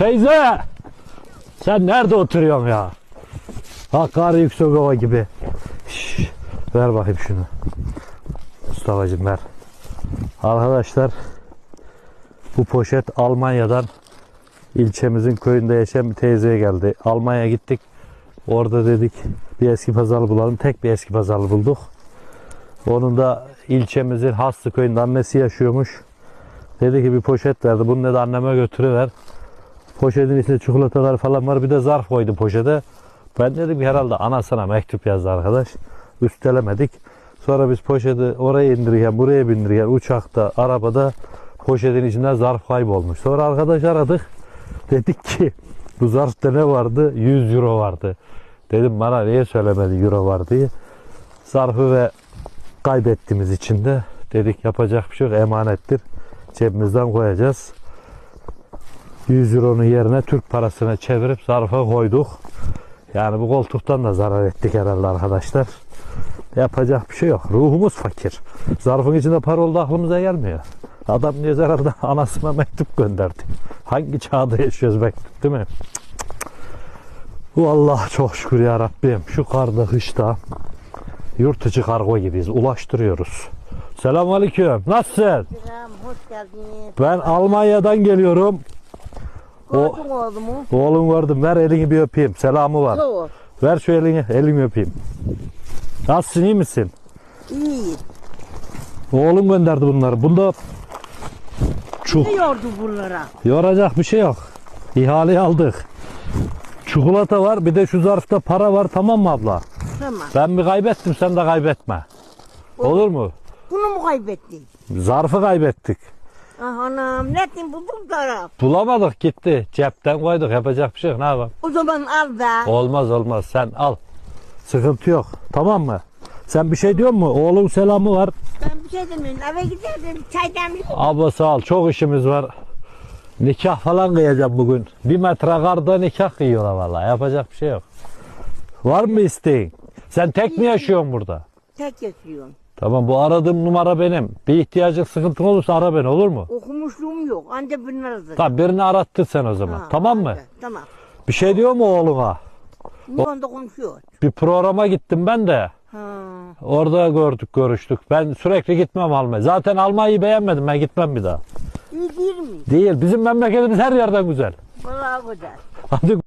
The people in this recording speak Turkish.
Teyze! Sen nerede oturuyorsun ya? Hakkari Yüksekova gibi. Şş, ver bakayım şunu. Mustafa'cığım ver. Arkadaşlar bu poşet Almanya'dan ilçemizin köyünde yaşayan bir teyzeye geldi. Almanya'ya gittik. Orada dedik bir eski pazarı bulalım. Tek bir eski pazarı bulduk. Onun da ilçemizin Haslı köyünde annesi yaşıyormuş. Dedi ki bir poşet verdi. Bunu dedi anneme götürüver. Poşetin içinde çikolatalar falan var. Bir de zarf koydu poşete. Ben dedim herhalde anasına mektup yazdı arkadaş. Üstelemedik. Sonra biz poşeti oraya indirirken, buraya bindirirken uçakta, arabada poşetin içinde zarf kaybolmuş. Sonra arkadaş aradık. Dedik ki bu zarfta ne vardı? 100 euro vardı. Dedim bana niye söylemedi euro var diye. Zarfı ve kaybettiğimiz için de dedik yapacak bir şey yok emanettir. Cebimizden koyacağız. 100 euronun yerine Türk parasına çevirip zarfa koyduk. Yani bu koltuktan da zarar ettik herhalde arkadaşlar. Yapacak bir şey yok. Ruhumuz fakir. Zarfın içinde para oldu aklımıza gelmiyor. Adam diye herhalde anasına mektup gönderdi. Hangi çağda yaşıyoruz mektup değil mi? Bu Allah çok şükür ya Rabbim. Şu karda kışta yurt içi kargo gibiyiz. Ulaştırıyoruz. Selamünaleyküm. Nasılsın? Selam, hoş geldiniz. Ben Almanya'dan geliyorum. O oğlum gördüm. Ver elini bir öpeyim. Selamı var. Doğru. Ver şu elini. Elimi öpeyim. Nasılsın iyi misin? İyi. Oğlum gönderdi bunları. Bunda çuk. Ne yordu bunlara? Yoracak bir şey yok. İhaleyi aldık. Çikolata var. Bir de şu zarfta para var. Tamam mı abla? Tamam. Ben bir kaybettim. Sen de kaybetme. Olur mu? Bunu mu kaybettin? Zarfı kaybettik. Ah anam, ne ettin buldum taraf. Bulamadık gitti. Cepten koyduk. Yapacak bir şey yok. Ne yapalım? O zaman al be. Olmaz olmaz. Sen al. Sıkıntı yok. Tamam mı? Sen bir şey diyor mu? Oğlun selamı var. Ben bir şey demiyorum. Eve giderdim. Çay demli. Abla sağ ol. Çok işimiz var. Nikah falan kıyacağım bugün. Bir metre karda nikah kıyıyorlar vallahi. Yapacak bir şey yok. Var mı isteğin? Sen tek mi yaşıyorsun burada? Tek yaşıyorum. Tamam bu aradığım numara benim. Bir ihtiyacın sıkıntın olursa ara beni olur mu? Okumuşluğum yok. Anca bunlardır. Tamam birini arattır sen o zaman. Ha, tamam mı? hadi, Tamam. Bir şey diyor mu oğluna? Ne onda konuşuyor? Bir programa gittim ben de. Ha. Orada gördük, görüştük. Ben sürekli gitmem Almanya. Zaten Almanya'yı beğenmedim. Ben gitmem bir daha. İyi değil mi? Değil. Bizim memleketimiz her yerden güzel. Vallahi güzel. Hadi